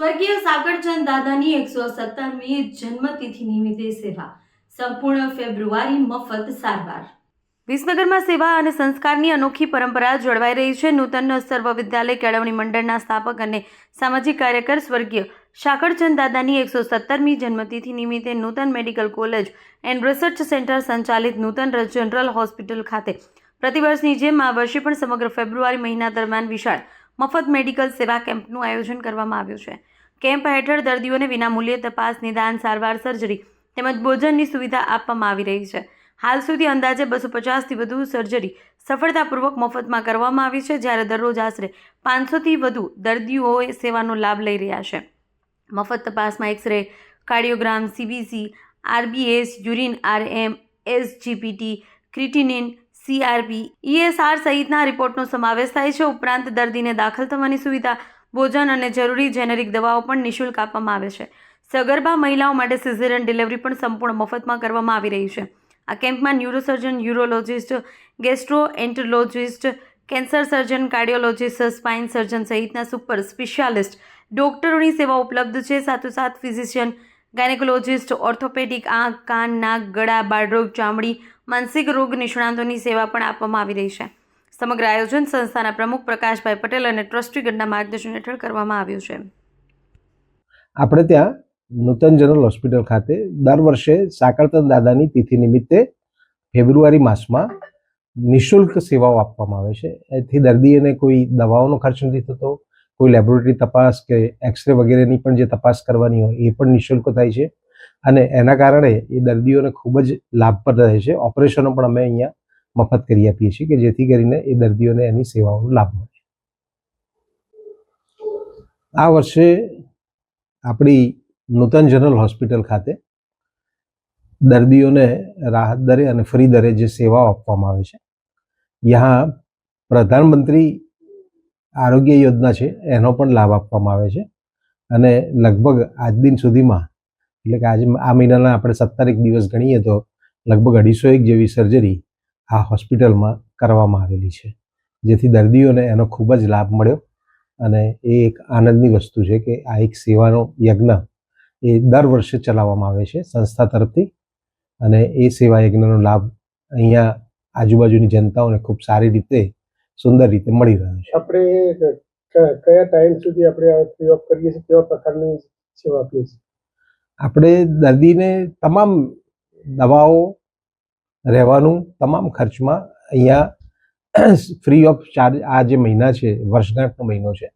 સ્વર્ગીય સાગરચંદ દાદાની એકસો સત્તરમી જન્મતિથિ નિમિત્તે સેવા. સંપૂર્ણ ફેબ્રુઆરી મફત સારવાર. વિસનગરમાં સેવા અને સંસ્કારની અનોખી પરંપરા જળવાઈ રહી છે. નૂતન સર્વ વિદ્યાલય કેળવણી મંડળના સ્થાપક અને સામાજિક કાર્યકર સ્વર્ગીય શાકરચંદ દાદાની એકસો સત્તરમી જન્મતિથિ નિમિત્તે નૂતન medical college and research centre સંચાલિત નૂતન જનરલ હોસ્પિટલ ખાતે. પ્રતિવર્ષની જેમ આ વર્ષે પણ સમગ્ર ફેબ્રુઆરી મહિના દરમિયાન વિશાળ મફત મેડિકલ સેવા કેમ્પનું આયોજન કરવામાં આવ્યું છે. કેમ્પ હેઠળ દર્દીઓને વિનામૂલ્યે તપાસ, નિદાન, સારવાર, સર્જરી તેમજ ભોજનની સુવિધા આપવામાં આવી રહી છે. હાલ સુધી અંદાજે બસો પચાસથી વધુ સર્જરી સફળતાપૂર્વક મફતમાં કરવામાં આવી છે, જ્યારે દરરોજ આશરે પાંચસોથી વધુ દર્દીઓએ સેવાનો લાભ લઈ રહ્યા છે. મફત તપાસમાં x-ray, cardiogram CBC RBS urine RM SGPT creatinine CRP ESR સહિતના રિપોર્ટનો સમાવેશ થાય છે. ઉપરાંત દર્દીને દાખલ થવાની સુવિધા, ભોજન અને જરૂરી જેનેરિક દવાઓ પણ નિઃશુલ્ક આપવામાં આવે છે. સગર્ભા મહિલાઓ માટે સિઝેરિયન ડિલિવરી પણ સંપૂર્ણ મફતમાં કરવામાં આવી રહી છે. આ કેમ્પમાં neurosurgeon, urologist gastro enterologist cancer surgeon, cardiologist, spine surgeon સહિતના સુપર સ્પેશિયાલિસ્ટ ડોક્ટરોની સેવા ઉપલબ્ધ છે. સાથોસાથ ફિઝિશિયન ગાયનેકોલોજિસ્ટ, ઓર્થોપેડિક આંખ, કાન, નાક, ગળા બાળરોગ ચામડી, માનસિક રોગ નિષ્ણાંતોની સેવા પણ આપવામાં આવી રહી છે. સમગ્ર આયોજન સંસ્થાના પ્રમુખ પ્રકાશભાઈ પટેલ અને ટ્રસ્ટીગણના માર્ગદર્શન હેઠળ કરવામાં આવ્યું છે. આપણે ત્યાં નૂતન જનરલ હોસ્પિટલ ખાતે દર વર્ષે સાકરતન દાદાની તિથિ નિમિત્તે ફેબ્રુઆરી માસમાં નિઃશુલ્ક સેવાઓ આપવામાં આવે છે. એથી દર્દીઓને કોઈ દવાઓનો ખર્ચ નથી થતો કોઈ લેબોરેટરી તપાસ કે એક્સરે વગેરેની પણ જે તપાસ કરવાની હોય, એ પણ નિઃશુલ્ક થાય છે. અને એના કારણે એ દર્દીઓને ખૂબ જ લાભપ્રદ રહે છે. ઓપરેશનો પણ અમે અહીંયા મફત કરી આપીએ છીએ કે જેથી કરીને એ દર્દીઓને એની સેવાઓનો લાભ મળે. આ વર્ષે આપણી નૂતન જનરલ હોસ્પિટલ ખાતે દર્દીઓને રાહત દરે અને ફ્રી દરે જે સેવાઓ આપવામાં આવે છે. યહાં પ્રધાનમંત્રી આરોગ્ય યોજના છે, એનો પણ લાભ આપવામાં આવે છે. અને લગભગ આજ દિન સુધીમાં, એટલે કે આજે આ મહિનાના આપણે સત્તરેક દિવસ ગણીએ તો લગભગ અઢીસો એક જેવી સર્જરી આ હોસ્પિટલમાં કરવામાં આવેલી છે. જેથી દર્દીઓને એનો ખૂબ જ લાભ મળ્યો અને એ એક આનંદની વસ્તુ છે કે આ એક સેવાનો યજ્ઞ એ દર વર્ષે ચલાવવામાં આવે છે સંસ્થા તરફથી. અને એ સેવા યજ્ઞનો લાભ અહીંયા આજુબાજુની જનતાઓને ખૂબ સારી રીતે સુંદર રીતે મળી રહ્યો છે. આપણે કયા ટાઈમ સુધી આપણે પ્રયોગ કરીએ છીએ કેવા પ્રકારની સેવા આપીએ છીએ? આપણે દર્દીને તમામ દવાઓ રહેવાનું તમામ ખર્ચમાં અહીંયા ફ્રી ઓફ ચાર્જ આ જે મહિના છે વર્ષગાંઠનો મહિનો છે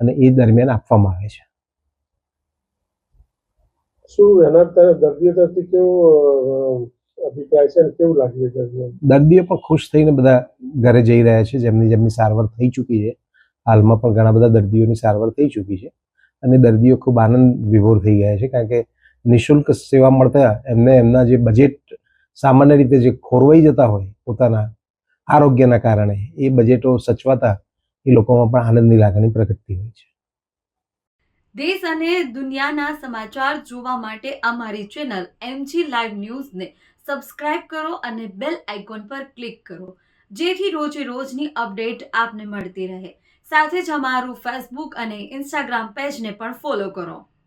અને એ દરમિયાન આપવામાં આવે છે. શું એના દર્દીઓ તરફથી કેવો અભિપ્રાય છે કેવું લાગી રહ્યું દર્દીઓ પણ ખુશ થઈને બધા ઘરે જઈ રહ્યા છે જેમની જેમની સારવાર થઈ ચૂકી છે. હાલમાં પણ ઘણા બધા દર્દીઓની સારવાર થઈ ચૂકી છે અને દર્દીઓ ખૂબ આનંદ વિભોર થઈ ગયા છે કારણ કે નિઃશુલ્ક સેવા મળતા એમને એમના જે બજેટ સામાન્ય રીતે જે ખોરવાઈ જતા હોય પોતાના આરોગ્યના કારણે એ બજેટો સચવાતા એ લોકોમાં પણ આનંદની લાગણી પ્રગટતી હોય છે. દેશ અને દુનિયાના સમાચાર જોવા માટે અમારી ચેનલ એમજી લાઈવ ન્યૂઝને સબસ્ક્રાઇબ કરો અને બેલ આઇકોન પર ક્લિક કરો. જેથી રોજે રોજની અપડેટ આપને મળતી રહે. સાથે જ અમારું ફેસબુક અને ઇન્સ્ટાગ્રામ પેજને પણ ફોલો કરો.